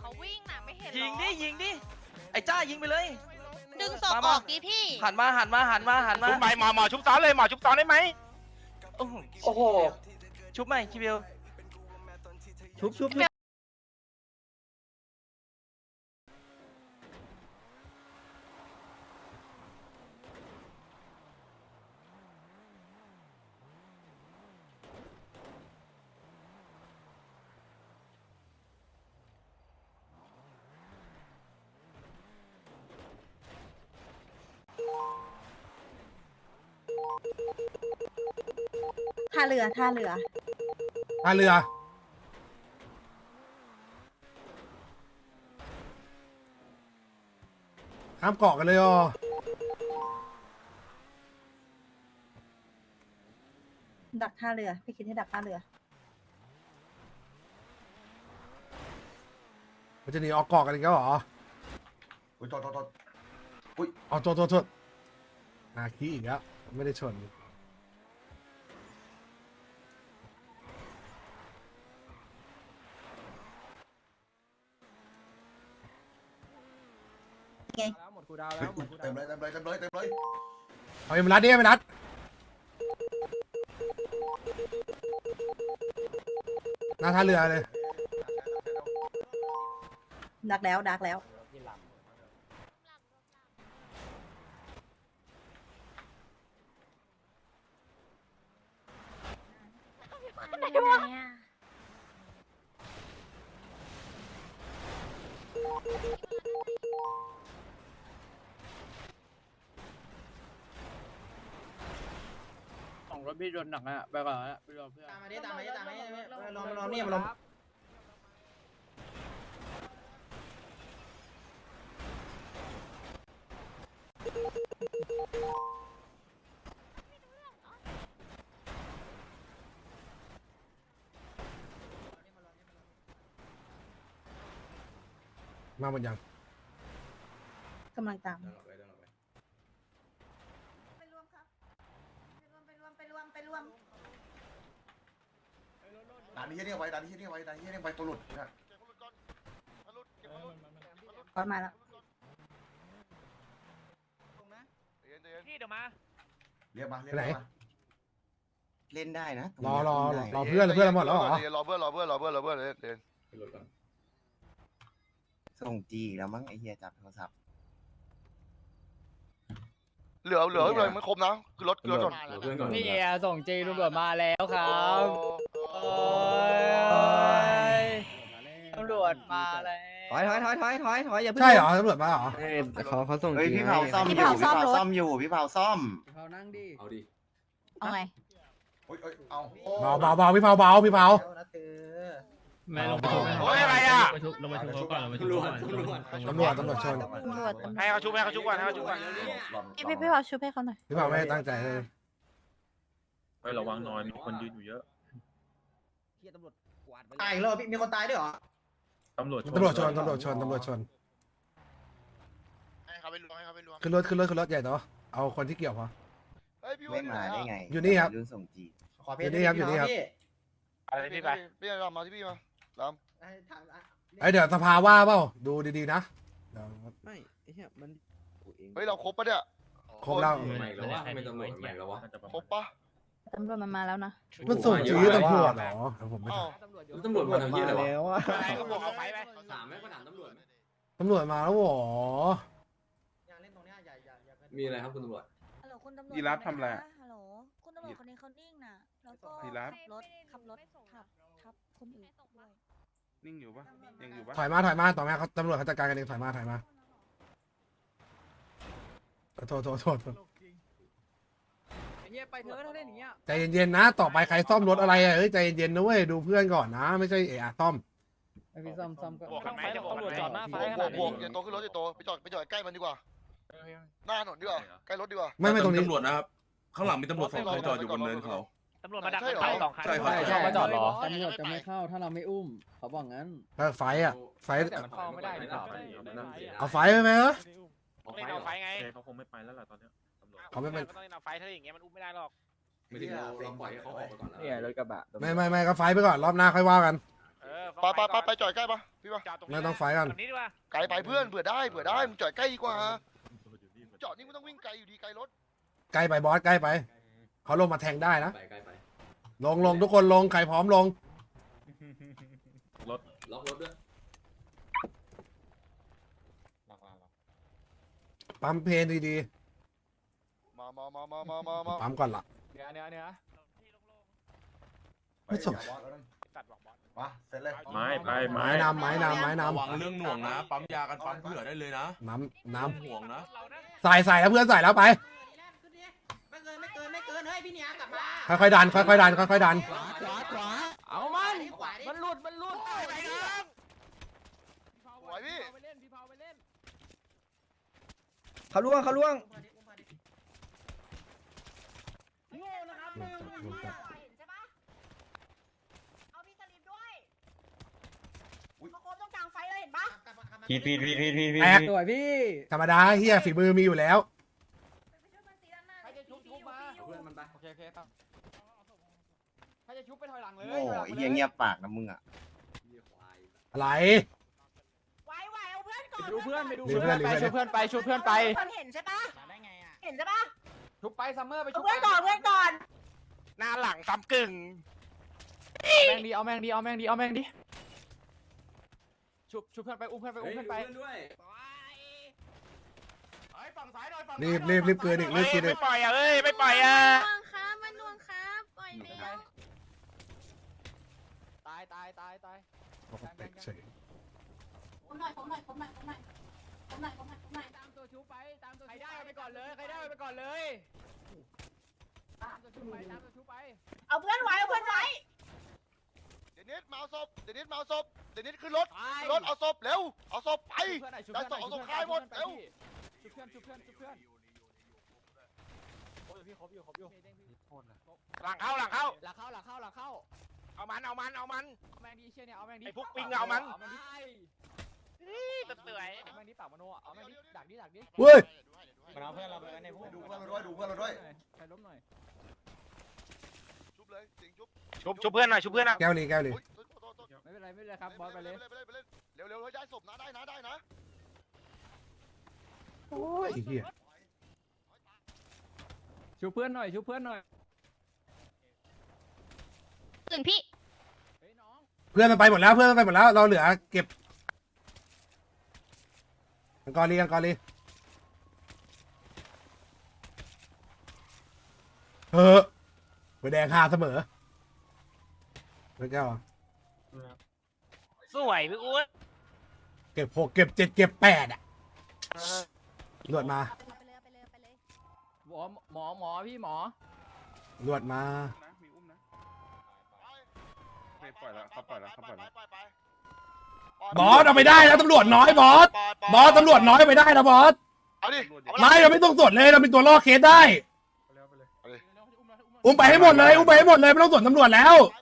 เขาวิ่งน่ะไม่เห็นยิงเหรอดิยิงดิไอ้จ้ายิงไปเลย ดึงศพมาอมาอกดิพี่ หันมาหันมาหันมาหันมาชุบไปหมอหมอชุบซ้อนเลยหมอชุบซ้อนได้ไหมโอ้โหโอ้โหชุบไหมคิวเบลชุบชุบ ท่าเรือท่าเรือ ท่าเรือ ข้ามเกาะกันเลยอ๋อดักท่าเรือพี่คิดให้ดักท่าเรือ มันจะหนีออกเกาะกันอีกแล้วเหรออุ้ยโทษโทษโทษอ๋อโทษโทษโทษนาคีอีกแล้ว ไม่ได้ชน หมด กูดาวแล้วหมดกูดาเต็วมเลยเต็มเลยเต็มเลยเต็มเลยเอาเอ็มรัดดิเอ็มรัดหน้าท่าเรือเลย ดักแล้วดักแล้ว ของรถพี่โดนหนักอะไปก่อนนะไปรอเพื่อนตามมาดิตามมาดิตามมาดิลองลองนี่มาลองมาหมดยังกำลังตาม ด่านนี้เที่ยง ไว้ด่านนี้เที่ยงไว้ด่านนี้เที่ยงไว้ตัวหลุดนะก้อนมาแล้วพี่เดี๋ยวมาเรียกมาเรียกไปไหนมา เล่นได้นะรอรอรอรอเพื่อนเพื่อนเราหมดแล้วเหรอรอเพื่อนรอเพื่อนรอเพื่อนรอเพื่อนเดี๋ยวส่งจีอีกแล้วมั้งไอ้เหี้ยจับโทรศัพท์เหลือเหลือเลยมันครบนะคือรถคือรถจนนี่ไงส่งจีตำรวจมาแล้วครับโอ้ ยตำรวจมาแล้วถอยถอยถอยถอยถอยถอยอย่าเพิ่งใช่เหรอตำรวจมาเหรอเขาเขาส่งเฮ้ยพี่เผาซ่อมพี่อยู่เผาซ่พี่อมเผารถซ่อมอยู่พี่เผาซ่อมเขานั่งดิเอาดิเอาไงโอ้ยโอ้ยเอาเบาเบาเบาพี่เผาเบาพี่เผา แม่ลงไปโอ้ยอะไรอะลงมาชุบก่อนตำรวจ ตำรวจตำรวจตำรวจชนตำรวจตำรวจให้เขาชุบให้เขาชุบก่อนให้เขาชุบก่อน พี่พี่พี่เอาชุบให้เขาหน่อยพี่เผาไม่ได้ตั้งใจเลย เฮ้ยระวังหน่อยมีคนยืนอยู่เยอะ ตายอีกแล้วพี่มีคนตายด้วยเหรอตำรวจตำรวจชนตำรวจชนตำรวจชนให้เขาไปรวมให้เขาไปรวมขึ้นรถขึ้นรถขึ้นรถใหญ่ต่อเอาคนที่เกี่ยวพอเฮ้ยพี่ไม่มาได้ไงอยู่นี่ครับ รุ่นส่งจีขอเพอยู่นี่ครับอยู่นี่ครับอะไรพี่ไปพี่รำมาที่พี่มาลไอยเดี๋ยวสภาว่าเปล่าดูดีๆนะเดี๋ยวไม่ไอ้เหี้ยมันำเฮ้ยเราครบปะเนี่ยครบแล้ว ใหม่แล้ววะไม่ตำรวจใหม่แล้ววะครบปะ ตำรวจมันมาแล้วนะ มันส่งจีตำรวจเหรอเดี๋ยวผมไม่อ้าวถามตำรวจมาทำเยี่ยอะไรวะอะไรก็บอกเอาไฟไปถามไหมก็ถามตำรวจตำรวจมาแล้วเหรออย่าเล่นตรงเนี้ยอย่าอย่าอย่ามีอะไรครับคุณตำรวจ ฮัลโหลคุณตำรวจยีราฟทำอะไรอะ ฮัลโหลคุณตำรวจคนนี้เขานิ่งน่ะแล้วก็ยีราฟ ขับรถขับรถขับทับคนอื่นด้วยนิ่งอยู่ปะยังอยู่ปะถอยมาถอยมาต่อมาเขาตำรวจเขาจัดการกันเองถอยมาถอยมาโทษโทษโทษโทษไอ้ เหี้ยไปเถอะถ้าเล่นอย่างเงี้ยใจเย็นๆนะ ต่อไปใครซ่อมรถอะไรอะเอ้ยใจเย็นๆนะเว้ยดูเพื่อนก่อนนะ ไม่ใช่เอะอะซ่อม ไอพี่ซ่อมซ่อมก็ บวกกันไหมจะบวกตำรวจกันไหม จอดหน้าไฟบวกขบนาวดกบวนี้กอย่าโตขึ้นรถอย่าโตไปจอดไปจอดใกล้มันดีกว่าหน้าถนนดีกว่าใกล้รถดีกว่า ไม่ไม่ตรงนี้ตำรวจนะครับ ข้างหลังมีตำรวจสองคนจอดอยู่บนเนินเขา ตำรวจมาดักใช่สองคันใช่ครับ ใช่ใช่มาจอดเหรอ ตำรวจจะไม่เข้าถ้าเราไม่อุ้ม เขาบอกงั้น เออไฟอะไฟแต่มันเข้าไม่ได้หรือเปล่า เอาไฟไปไหมเออเล่นเอาไฟไง เขาคงไม่ไปแล้วล่ะตอนเนี้ยตำรวจ เขาไม่เป็นต้องเล่นเอาไฟถ้าอย่างเงี้ยมันอุ้มไม่ได้หรอก ไม่ถึงเราเราปล่อยให้เขาออกไปก่อนแล้วเนี่ยรถกระบะไม่ไม่ไม่ก็ไฟไปก่อนรอบหน้าค่อยว่ากันไปไปไปไปจอดใกล้ปะพี่ป่ะไม่ต้องไฟกันไกลไปเพื่อนเผื่อได้เผื่อได้มึงจอดใกล้ดีกว่าจอดนี่มึงต้องวิ่งไกลอยู่ดีไกลรถใกล้ไปบอสใกล้ไปเขาลงมาแทงได้นะลงลงทุกคนลงใครพร้อมลงรถล็อกรถด้วยปั๊มเพลนดีมามามามามามามาๆปั๊มก่อนละเนื้อเนื้อเนื้อไม่ส่งบอสแล้วนั่นมาเสร็จเลยไม้ไปไม้ไม้นำไม้นำไม้นระวังเรื่องหน่วงนะ ปั๊มยากันปั๊มเผื่อได้เลยนะำน้ำน้ห่วงนะำใส่ใส่แล้วเพื่อนใส่แล้วไปไม่เกินไม่เกินไม่เกินเฮ้ยพี่เนียกลับมาค่อยๆดันค่อยๆดันค่อยๆดัน ขวาขวาขวาเอามัน ขวาดิมันหลุด มันหลุดสวยพี่ไปเล่นพี่เผาไปเล่นเขาล่วงเขาล่วงเอาพี่สลิมด้วยเขาโคบตรงกลางไฟเลยเห็นปะพีพีพีพีพีพีแตกสวยพี่ธรรมดาเฮียฝีมือมีอยู่แล้ว ใครจะชุบชุบมาเพื่อนมันไปโอเคโอเคครับใครจะชุบไปถอยหลังเลยโง่ไอ้เหี้ยเงียบปากนะมึงอะอะไรไหวไหวเอาเพื่อนก่อนไปดูเพื่อนไปดูดูเพื่อนเพื่ไปอนชุบเพื่อนไปชุบเพื่อนไปเพื่อนเห็นใช่ปะได้ไงอะเห็นใช่ปะชุบไปซัมเมอร์ไปเอาชุบเพื่อนก่อนเพื่อนก่อน หน้าหลังซ้ำกึ่ง แม่งดีเอาแม่งดีเอาแม่งดีเอาแม่งดีชุบชุบเพื่อนไปอุ้มเพื่อนไปอุ้มเพื่อนไปรีบรีบรีบเกินอีกรีบกินอีกปล่อยอะเอ้ยไม่ปล่อยอะนวงครับมันนวงครับปล่อยแล้วตายตายตายตายเฉยผมหน่อยผมหน่อยผมหน่อยผมหน่อยผมหน่อยผมหน่อยผมหน่อยตามตัวชุบไปตามตัวใครได้เอาไปก่อนเลยใครได้เอาไปก่อนเลย เอาเพื่อนไว้เอาเพื่อนไว้เดนี้มาเอาศพเดนี้มาเอาศพเดนี้ขึ้นรถขึ้นรถเอาศพเร็วเอาศพไปชุบเพื่อนหน่อยชุบเอนหน่อยได้ส่งเพื่อนส่งค่ายหมดเร็วชุบเพื่อนชุบเพื่อนชุบเพื่อนโอ้ยพี่ครบอยู่ครบอยู่โทษนะหลังเข้าหลังเข้าหลังเข้าหลังเข้าหลังเข้า เอามันเอามันเอามันเอาแมงดีเชี่ยเนี่ยเอาแมงดีไอ้พวกปิงเอามันเอาแมงดีสวยเอาแมงดีปากมโนเอาแมงดีดักดิดักดิเว้ยมันเอาเพื่อนเราไปไว้ในพวกดูเพื่อนเราด้วยดูเพื่อนเราด้วย ชุบเลยสิง ชุบชุบชุบเพื่อนหน่อยชุบเพื่อนนะแก้วลีแก้วลีอุ๊ยโทษโทษโทษไม่เป็นไรไม่เป็นไรครับบอสไปเลยไปเลยไปเลยเร็วเร็วเร็วได้ศพนะได้นะได้นะโอ้ยไอ้เฮียชุบเพื่อนหน่อยชุบเพื่อนหน่อยถึงพี่เฮ้ยน้องเพื่อนมันไปหมดแล้วเพื่อนมันไปหมดแล้วเราเหลือเก็บอังกอรีอังกอรีเออไปแดงหาเสมอ ไม่แก้วอะสวยพี่อ้วนเก็บหกเก็บเจ็ดเก็บแปดอะรวดมาไปเลยไปเลยไปเลยหมอหมอหมอพี่หมอรวดมา นะมีอุ้มนะไม่ปล่อยแล้วเขาปล่อยแล้วเขาปล่อยแล้วไปไปบอสเอาไปได้แล้วตำรวจน้อยบอส บอสตำรวจน้อยเอาไปได้นะบอส เอาดิไม่เราไม่ต้องสดเลยเราเป็นตัวล่อเคสได้ ไปแล้วไปเลยอุ้มไปให้หมดเลย อุ้มไปให้หมดเลยไม่ต้องสนตำรวจแล้วไปไป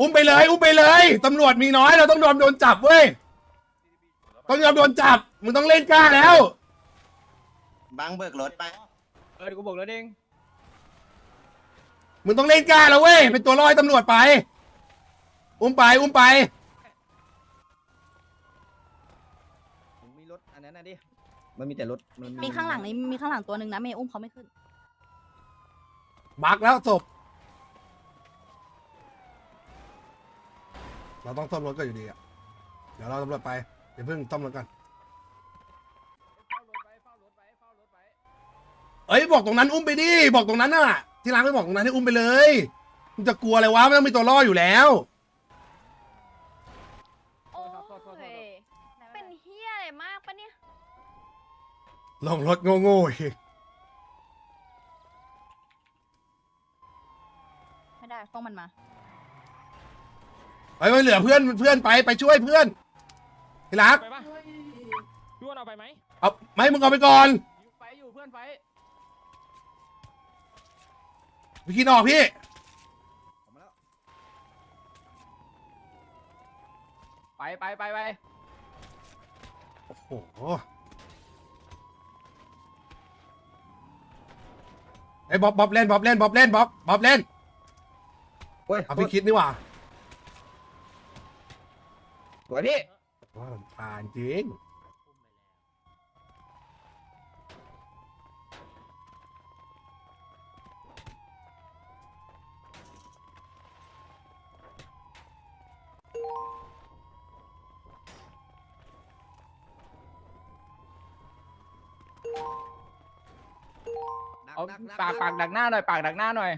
อุ้มไปเลย อุ้มไปเลยตำรวจมีน้อยเราต้องยอมโดนจับเว้ยต้องยอมโดนจับมึงต้องเล่นกล้าแล้วบังเบิกรถไปเออเดี๋ยวกูบอกแล้วเองมึงต้องเล่นกล้าแล้วเว้ยเป็นตัวล่อให้ตำรวจไป อุ้มไปอุ้มไปมีรถอันนั้นนะดิ มันมีแต่รถนมีข้างหลังนี้มีข้างหลังตัวหนึ่งนะเมย์อุ้มเขาไม่ขึ้น บักแล้วศพ เราต้องซ่อมรถก็อยู่ดีอะ เดี๋ยวเราตำรวจไปเดี๋ยวเพิ่งซ่อมรถกันเฝ้ารถไว้เฝ้ารถไว้เฝ้ารถไว้เอ้ยบอกตรงนั้นอุ้มไปดิบอกตรงนั้นน่ะ ที่ร้านไม่บอกตรงนั้นให้อุ้มไปเลยมึงจะกลัวอะไรวะไม่ต้องมีตัวล่ออยู่แล้ว โอ้ยเป็นเฮียอะไรมากปะเนี่ยลงรถโง่ๆอีกไม่ได้ต้องมันมา ไปไปเหลือเพื่อนเพื่อนไปไปช่วยเพื่อนที่รักไปปะพี่อ้วนเอาไปไหมเอาไม่มึงเอาไปก่อนอยู่ไปอยู่เพื่อนไปพี่คิดออกพี่ไปไปไปไปโอ้โหไอ้บ๊อบบ๊อบเล่นบ๊อบเล่นบ๊อบเล่นบ๊อบบ๊อบเล่นโอ้ยเอาพี่คิดนี่หว่า สวยพี่ว่าผมผ่านจริงเอาปากปากดักหน้าหน่อยปากดักหน้าหน่อย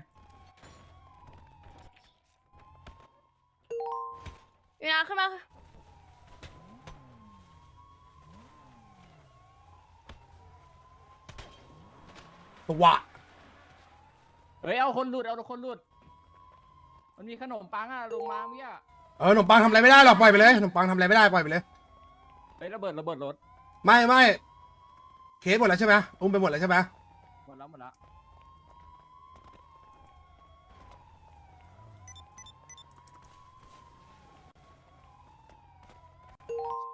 ตัวเฮ้ยเอาคนหลุดเอาคนหลุด มันมีขนมปังอะลงมาเมื่อกี้อะเออขนมปังทำอะไรไม่ได้หรอกปล่อยไปเลยขนมปังทำอะไรไม่ได้ปล่อยไปเลย เฮ้ยระเบิดระเบิดรถไม่ไม่เคสหมดแล้วใช่ไหมอุ้มไปหมดแล้วใช่ไหมหมดแล้วหมดแล้ว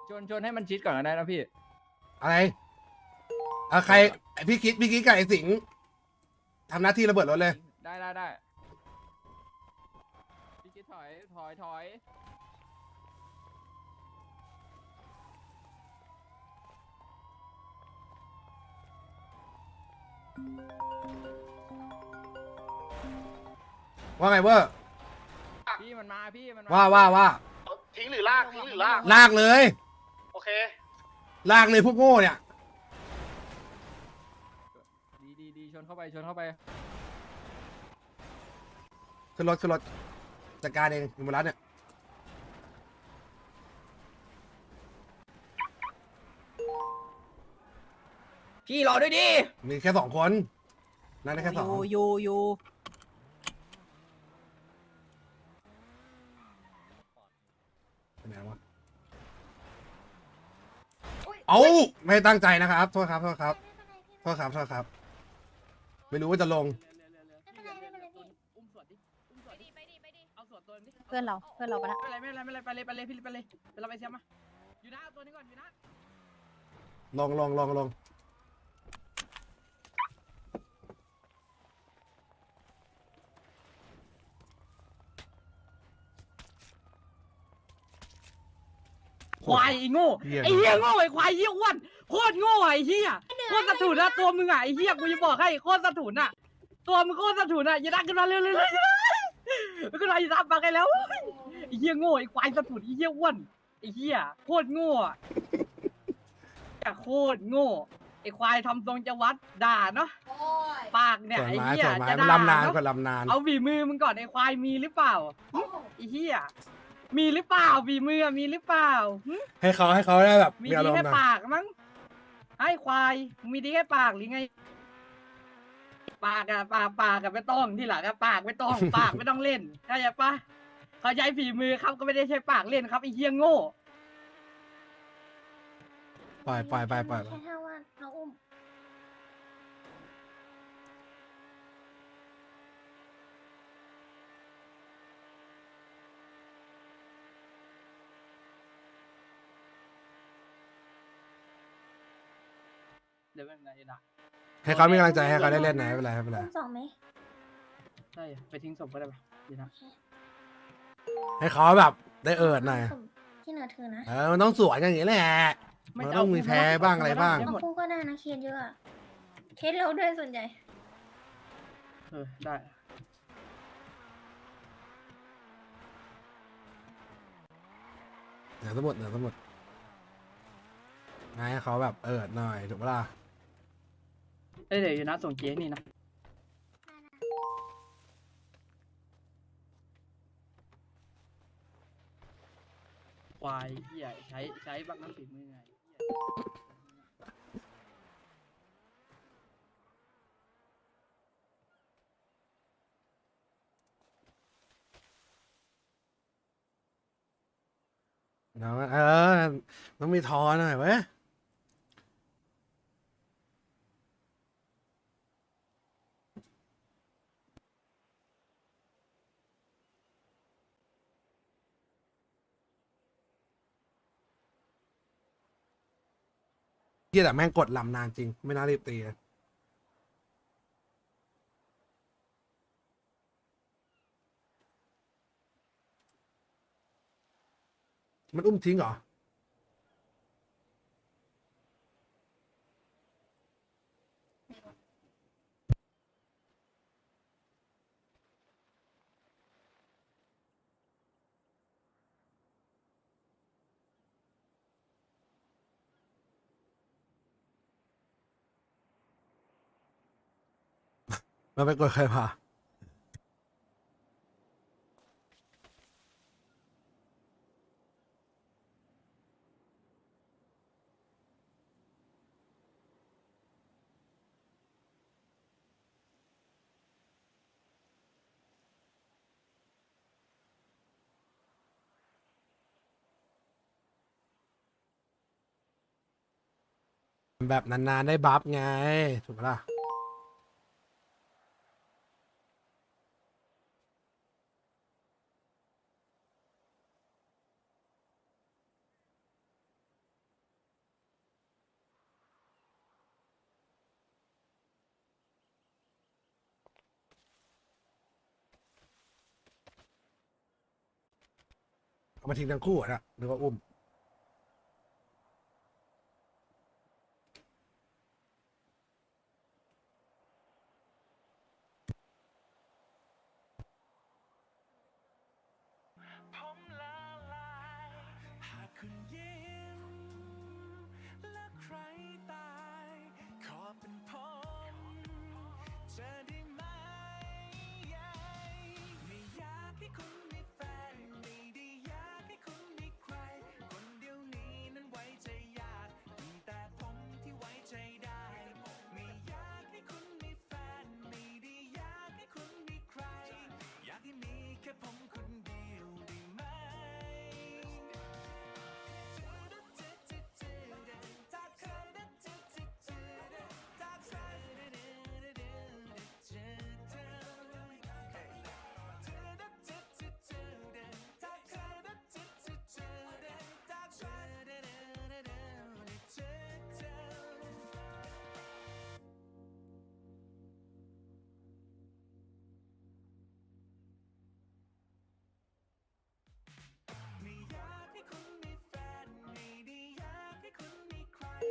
ชวนชวนให้มันชิดก่อนก็ได้นะพี่อะไร อะใครพี่คิดพี่คิดกับไอ้สิงห์ทำหน้าที่ระเบิดรถเลย ได้ได้ได้พี่คิดถอย ถอย ถอยว่าไงเวอร์พี่มันมาพี่มันมว่าว่าว่าทิ้งหรือลากทิ้งหรือลากลากเลย โอเค ลากเลยพวกโง่เนี่ย ไปชนเข้าไปขึ้นรถขึ้นรถจัดการเองอยู่บนรัฐเนี่ยพี่รอด้วยดิมีแค่สองคนนั่นได้แค่สองอยู่อยู่เป็นไงวะเอ้าไม่ตั้งใจนะครับโทษครับโทษครับโทษครับโทษครับ ไม่รู้ว่าจะลงอุ้มสวดดิอุ้มสวดดิเอาสวดตัวนี้เพื่อนเราเพื่อนเราปะนะไม่เป็นไรไม่เป็นไรไม่เป็นไรไปเลยไปเลยพี่ไปเลยเดี๋ยวเราไปเชียร์มาอยู่นะเอาตัวนี้ก่อนอยู่นะลงลงลงลงควายไอ้โง่เหี้ยไอ้เหี้ยโง่ไอ้ควายเหี้ยอ้วน โคตรโง่ไอ้เหี้ยโคตรสะถุนอะตัวมึงอะไอ้เหี้ยกูจะบอกให้โคตรสะถุนอะตัวมึงโคตรสะถุนอะอย่าดักขึ้นมาเร็วเร็วเร็วเร็วขึ้นมาอย่าดักปากกันแล้วไอ้เหี้ยโง่ไอ้ควายสะถุนไอ้เหี้ยอ้วนไอ้เหี้ยโคตรโง่อะแต่โคตรโง่ไอ้ควายทำทรงจะวัดด่าเนาะโอ้ยปากเนี่ยส่วนไอ้ไม้เหี้ยส่วนไม้จะมันด่าลำนานเนาะกว่าลำนาน เอาฝีมือมึงก่อนไอ้ควายมีหรือเปล่าไอ้เหี้ยมีหรือเปล่าฝีมืออะมีหรือเปล่าหึให้เขาให้เขาได้แบบมีมีอาดีรมแค่ณ์หน่อยปากมั้ง ไอ้ควายมึงมีดีแค่ปากหรือไง ปากอะปากปากอะไม่ต้องที่หลังอะปากไม่ต้อง ปากไม่ต้องเล่นเข้าใจปะเขาใช้ฝีมือครับก็ไม่ได้ใช้ปากเล่นครับไอ้เฮียโง่ ปล่อยปล่อยปล่อยปล่อย แค่ห้าวันน้องอุ้ม เดี๋ยวไม่เป็นไรนะให้เขามีกำลังใจให้เขาได้เล่นนะไม่เป็นไรไม่เป็นไร อุ้มสองไหมใช่ไปทิ้งศพก็ได้ปะเดี๋ยวนะ ให้เขาแบบได้เอิดหน่อยที่เหนือเธอนะเออมันต้องสวยอย่างนี้แหละ มันต้องมีแพ้บ้างอะไรบ้าง เอาคู่ก็ได้นะเคสเยอะอะเคสเราด้วยส่วนใหญ่ เออได้ เหนือสมุดเหนือสมุดให้เขาแบบเอิดหน่อยถูกปะล่ะ เอ้ยเดี๋ยวอยู่นะส่งเจ๊นี่นะควายเฮียใช้ใช้บักน้ำฝีมือไงเหี้ยเนาะเออต้องมีทอหน่อยเว้ย เฮียแต่แม่งกดลำนานจริง ไม่น่ารีบตีเลยมันอุ้มทิ้งเหรอ มันไปกดใครพาแบบนานๆได้บัฟไง ถูกปะล่ะ มาทิ้งทั้งคู่อะนะหรือ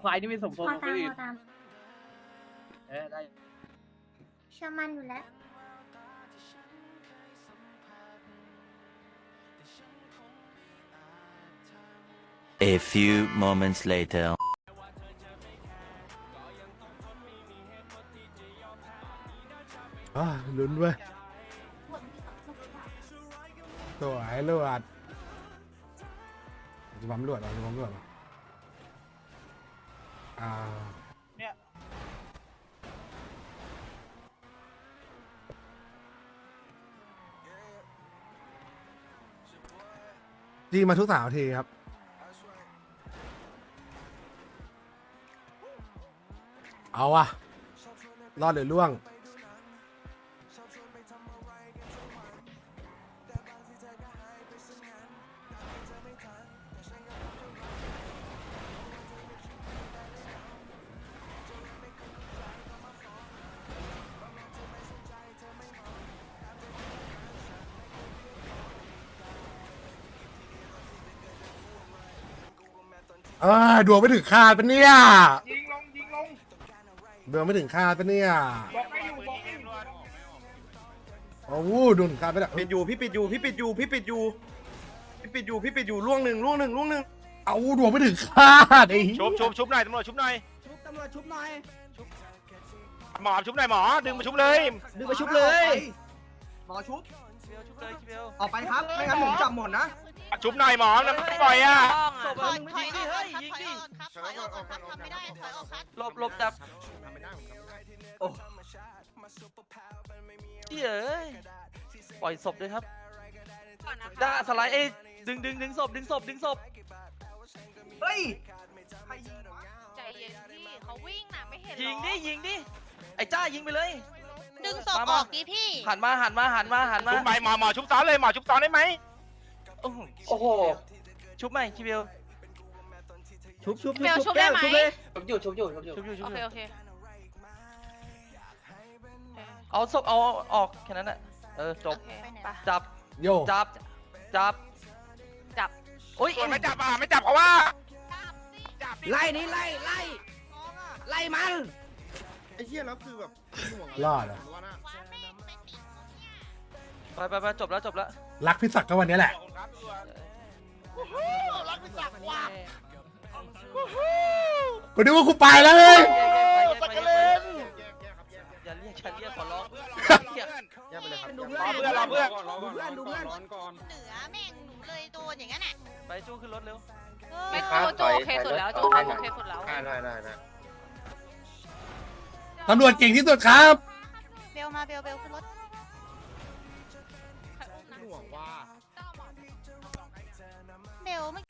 ควายนี่ไม่สมพงษ์พอกับคตามนอื่พนอตามเออได้ เชื่อมั่นอยู่แล้ว A few moments later. อ่าลุ้นเว้ยสวยลวดจะบัมลวดเหรอจะบัมลวดเหรอ อ่าเนี่ยยิงมาทุกสามนาทีครับ เอาอะรอดหรือล่วง ดวงไม่ถึงคาดปะเนี่ยยิงลงยิงลงดวงไม่ถึงคาดปะเนี่ยบอกไม่อยู่บอกไม่อยู่โอ้โหดุนคาดไปแล้วปิดอยู่พี่ปิดอยู่พี่ปิดอยู่พี่ปิดอยู่พี่ปิดอยู่พี่ปิดอยู่ล่วงหนึ่งล่วงหนึ่งล่วงหนึ่งเอาดวงไม่ถึงคาดไอ้เหี้ยชุบชุบชุบหน่อยตำรวจชุบหน่อยชุบตำรวจชุบหน่อยหมอชุบหน่อยหมอดึงมาชุบเลยดึงไปชุบเลยหมอชุบออกไปครับไม่งั้นผมจับหมดนะ ชุบหน่อยหมอแล้วไม่ปล่อยอะถอยถอยออกครับถอยออกครับถอยออกครับทำไม่ได้ถอยออกครับหลบหลบจับโอ้เฮ้ยปล่อยศพด้วยครับจ้าสไลด์เอ้ยดึงดึงดึงศพดึงศพดึงศพเฮ้ยใจเย็นพี่เขาวิ่งน่ะไม่เห็นยิงดิยิงดิไอ้จ้ายิงไปเลย ดึงศพมาอมาอกดิพี่หันมาหันมาหันมาหันมาชุบไหมหมอหมอชุบซ้อนเลยหมอชุบซ้อนได้ไหม โอ้โหโอ้โห ชุบไหมคิวเบลชุบชุบเบลชุบได้ไหมชุบเลยชุบอยู่ชุบอยู่ชุบอยู่ชุบอยู่ชุโอบอเคยู่โอเคเอาศพเอาออกแค่นั้นแหละเออจบโอเคไปจับโยจับจับจับโอ้ย ส่วนไม่จับอะไม่จับเพราะว่าจับสิไล่นี่ไล่ไล่ไล่มัน ไอ้เหี้ยแล้วคือแบบหน่วงรอดเหรอว่าน่ะ ไปไปไปจบแล้วจบแล้วรักพิศักดิ์ก็วันนี้แหละ รักพิศักว่ากูนึกว่ากูไปแล้วเฮ้ยสักกะเลนอย่าเรียกฉันเรียกขอร้องแยกไปเลยครับดูรอเพื่อนรอเพื่อนรอก่อนรอก่อนรอก่อนร้อนก่อนเหนือแม่งหนูเลยโดนอย่างนั้นอะไปจู้ขึ้นรถเร็วไม่โจโจโอเคสุดแล้วโจโอเคสุดแล้วได้ได้ได้ได้ตำรวจเก่งที่สุดครับ เบลมาเบลเบลขึ้นรถ หน่วงว่า เบลไม่